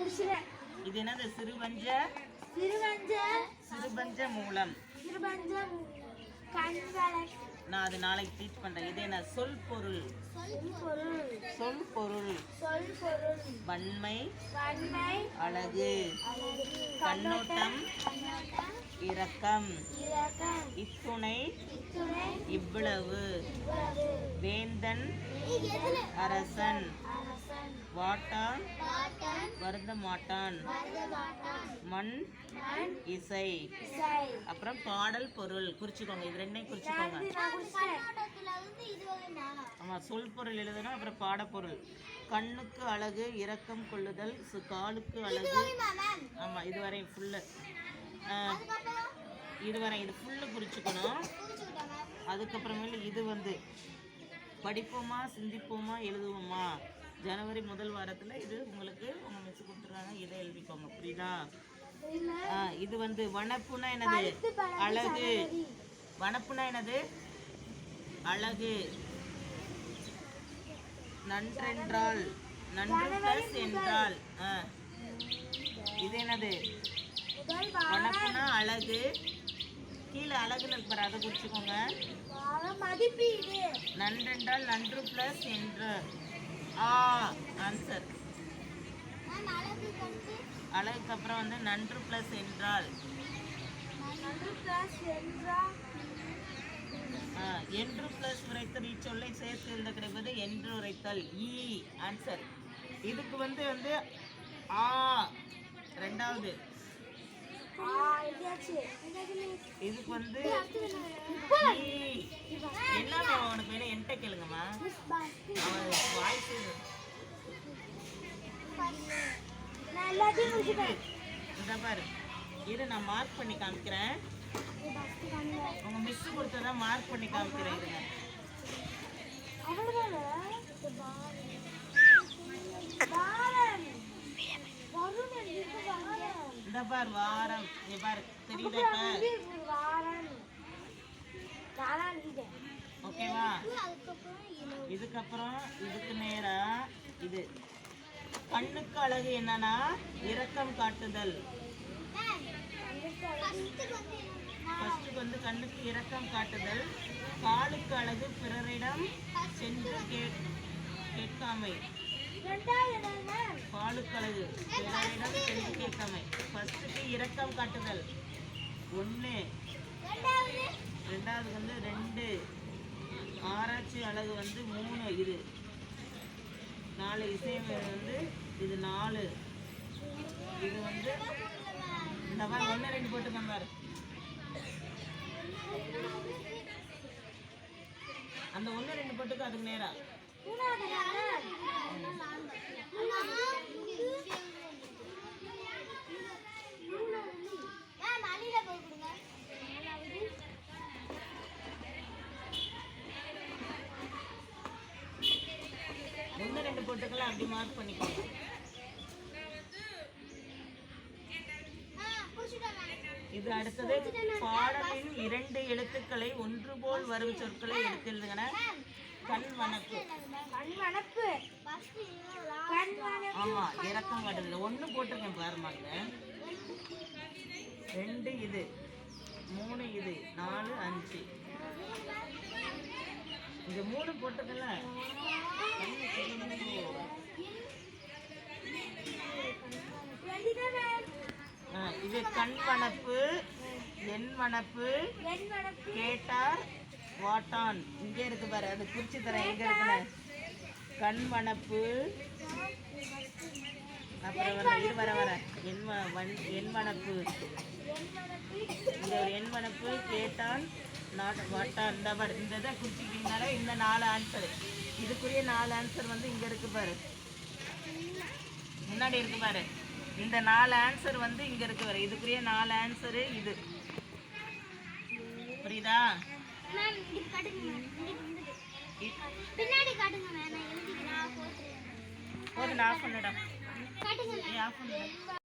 முடிச்சிட்டேன் இது என்னது? சிறுபஞ்ச? சிறுவஞ்ச சிறுபஞ்ச மூலம். சிறுவஞ்ச கண்களை நான் அது நாளைக்கு டீச் பண்றேன். இது என்ன? சொல் பொருள். சொல் பொருள். சொல் பொருள். வன்மை வன்மை அழகு. கண்ணோட்டம் இரக்கம். இத்துணை இவ்வளவு. வேந்தன் அரசன். வாட்டான். வருந்த மாட்டான் மண். இசை. அப்புறம் பாடல் பொருள் குறிச்சுக்கோங்க. இது ரெண்டையும் குறிச்சுக்கோங்க. நான் முடிச்சிட்டேன் ஆமா சொல் பொருள் எழுதணும் அப்புறம் பாடப்பொருள் கண்ணுக்கு அழகு இரக்கம் கொள்ளுதல் காலுக்கு அழகு. ஆமா இதுவரை ஃபுல்லு இதுவரை இது ஃபுல்லு குறிச்சுக்கணும். அதுக்கப்புறமேலு இது வந்து. படிப்போமா சிந்திப்போமா எழுதுவோமா? ஜனவரி முதல் வாரத்தில் இது உங்களுக்கு உங்கள் மிஸ் கொடுத்துருக்காங்க. இதை எழுதிக்கோங்க. புரியுதா? இது வந்து வனப்புனா என்னது? அழகு. வனப்புனா என்னது? அழகு. நன்றென்றால். நன்று பிளஸ் என்றால். இது என்னது? வனப்புனா அழகு. கீழே அழகுன்னு இருக்கிற அதை குறிச்சுக்கோங்க நன்றென்றால் நன்று பிளஸ் என்று. ஆ ஆன்சர் அழகுக்கு அப்புறம் வந்து நன்று பிளஸ் என்றால்? என்று பிளஸ் உரைத்தல் இச்சொல்லை சேர்த்து எழுத கிடைப்பது என்று உரைத்தல். ஈ ஆன்சர் இதுக்கு வந்து வந்து ஆ ரெண்டாவது. இதுக்கு வந்து என்ன பாரு. இரு நான் மார்க் பண்ணி காமிக்கிறேன். உங்க மிஸ் கொடுத்ததா மார்க் பண்ணி காமிக்கிறேன் இருங்க இந்த பார் வாரம். இங்க பாரு. தெரியுதா இப்ப? ஓகேவா இதுக்கப்புறம் இதுக்கு நேரா இது. கண்ணுக்கு அழகு என்னன்னா இரக்கம் காட்டுதல். ஃபர்ஸ்ட்டுக்கு வந்து கண்ணுக்கு இரக்கம் காட்டுதல். காலுக்கு அழகு பிறரிடம் சென்று கேட்காமை. காலுக்கு அழகு பிறரிடம் சென்று கேட்காமை. ஃபர்ஸ்ட்டுக்கு இரக்கம் காட்டுதல். ஒன்று ரெண்டாவது வந்து ரெண்டு. ஆராய்ச்சி அழகு வந்து மூணு இது நாலு இசையமைப்பு வந்து இது நாலு. இது வந்து இந்த மாதிரி ஒன்று ரெண்டு போட்டு பாரு. அந்த ஒன்று ரெண்டு போட்டுக்கு அதுக்கு நேராக மூணாவது என்னங்க ஒன்று ரெண்டு போட்டுக்கலாம் அப்படி மார்க் பண்ணிக்கோங்க. இது அடுத்தது பாடலின் இரண்டு எழுத்துக்களை ஒன்று போல் வரும் சொற்களை எடுத்து எழுதுங்கன கண் வனப்பு கண் வனப்பு ஆமா இறக்கம் காட்டுதல் ஒன்று போட்டிருக்கேன் பாருமாங்க ரெண்டு இது மூணு இது நாலு அஞ்சு. இந்த மூணு போட்டதில்ல இது கண் வனப்பு என் வனப்பு கேட்டார் வாட்டான். இங்கே இருக்கு பாரு அது குறிச்சு தரேன். எங்க இருக்குன்னு கண் வனப்பு அப்புறம் வர இது வர வர. என் வன்- என் வனப்பு என் வனப்பு இந்த ஒரு என் வனப்பு கேட்டான். நாட் இந்த பாரு. இந்த இதை குறிச்சிக்கிட்டீங்கனால இந்த நாலு ஆன்சர் இதுக்குரிய நாலு ஆன்சர் வந்து இங்க இருக்கு பாரு. முன்னாடி இருக்கு பாரு. இந்த நாலு ஆன்சர் வந்து இங்க இருக்கு பாரு. இதுக்குரிய நாலு ஆன்சரு இது. புரியுதா? போதும் நான் ஆஃப் பண்ணிடா காட்டுங்க ஏ ஆஃப் பண்ணிடா